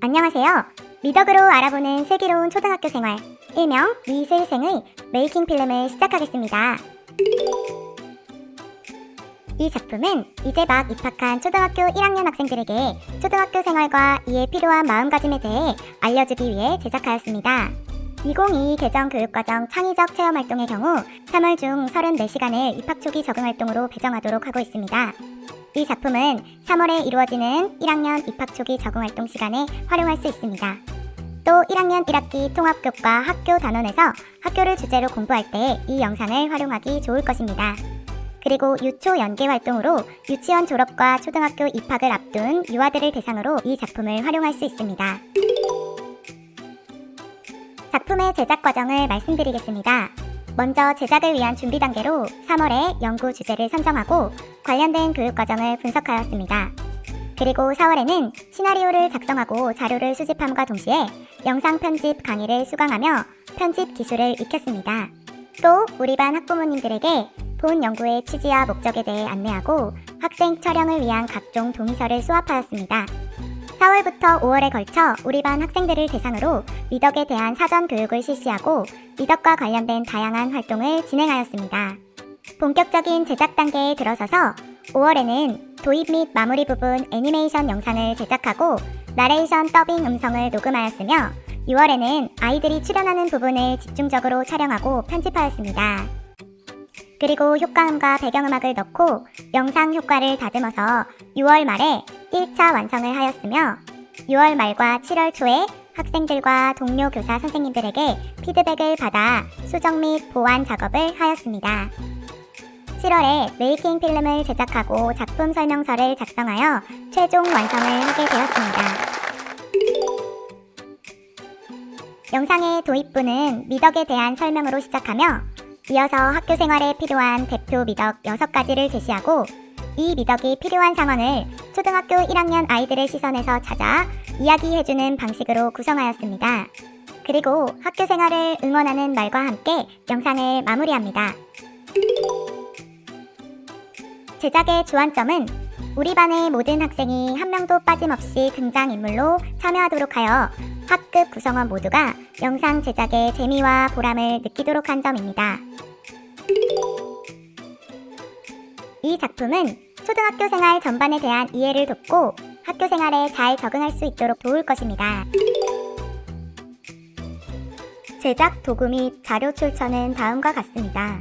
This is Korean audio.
안녕하세요. 미덕으로 알아보는 슬기로운 초등학교 생활, 일명 미슬생의 메이킹 필름을 시작하겠습니다. 이 작품은 이제 막 입학한 초등학교 1학년 학생들에게 초등학교 생활과 이에 필요한 마음가짐에 대해 알려주기 위해 제작하였습니다. 2022 개정 교육과정 창의적 체험 활동의 경우 3월 중 34시간을 입학 초기 적응 활동으로 배정하도록 하고 있습니다. 이 작품은 3월에 이루어지는 1학년 입학 초기 적응 활동 시간에 활용할 수 있습니다. 또 1학년 1학기 통합교과 학교 단원에서 학교를 주제로 공부할 때 이 영상을 활용하기 좋을 것입니다. 그리고 유초 연계 활동으로 유치원 졸업과 초등학교 입학을 앞둔 유아들을 대상으로 이 작품을 활용할 수 있습니다. 작품의 제작 과정을 말씀드리겠습니다. 먼저 제작을 위한 준비 단계로 3월에 연구 주제를 선정하고 관련된 교육 과정을 분석하였습니다. 그리고 4월에는 시나리오를 작성하고 자료를 수집함과 동시에 영상 편집 강의를 수강하며 편집 기술을 익혔습니다. 또 우리 반 학부모님들에게 본 연구의 취지와 목적에 대해 안내하고 학생 촬영을 위한 각종 동의서를 수합하였습니다. 4월부터 5월에 걸쳐 우리 반 학생들을 대상으로 미덕에 대한 사전 교육을 실시하고 미덕과 관련된 다양한 활동을 진행하였습니다. 본격적인 제작 단계에 들어서서 5월에는 도입 및 마무리 부분 애니메이션 영상을 제작하고 나레이션 더빙 음성을 녹음하였으며 6월에는 아이들이 출연하는 부분을 집중적으로 촬영하고 편집하였습니다. 그리고 효과음과 배경음악을 넣고 영상 효과를 다듬어서 6월 말에 1차 완성을 하였으며 6월 말과 7월 초에 학생들과 동료 교사 선생님들에게 피드백을 받아 수정 및 보완 작업을 하였습니다. 7월에 메이킹 필름을 제작하고 작품 설명서를 작성하여 최종 완성을 하게 되었습니다. 영상의 도입부는 미덕에 대한 설명으로 시작하며 이어서 학교 생활에 필요한 대표 미덕 6가지를 제시하고 이 미덕이 필요한 상황을 초등학교 1학년 아이들의 시선에서 찾아 이야기해주는 방식으로 구성하였습니다. 그리고 학교 생활을 응원하는 말과 함께 영상을 마무리합니다. 제작의 주안점은 우리 반의 모든 학생이 한 명도 빠짐없이 등장인물로 참여하도록 하여 학급 구성원 모두가 영상 제작의 재미와 보람을 느끼도록 한 점입니다. 이 작품은 초등학교 생활 전반에 대한 이해를 돕고 학교 생활에 잘 적응할 수 있도록 도울 것입니다. 제작 도구 및 자료 출처는 다음과 같습니다.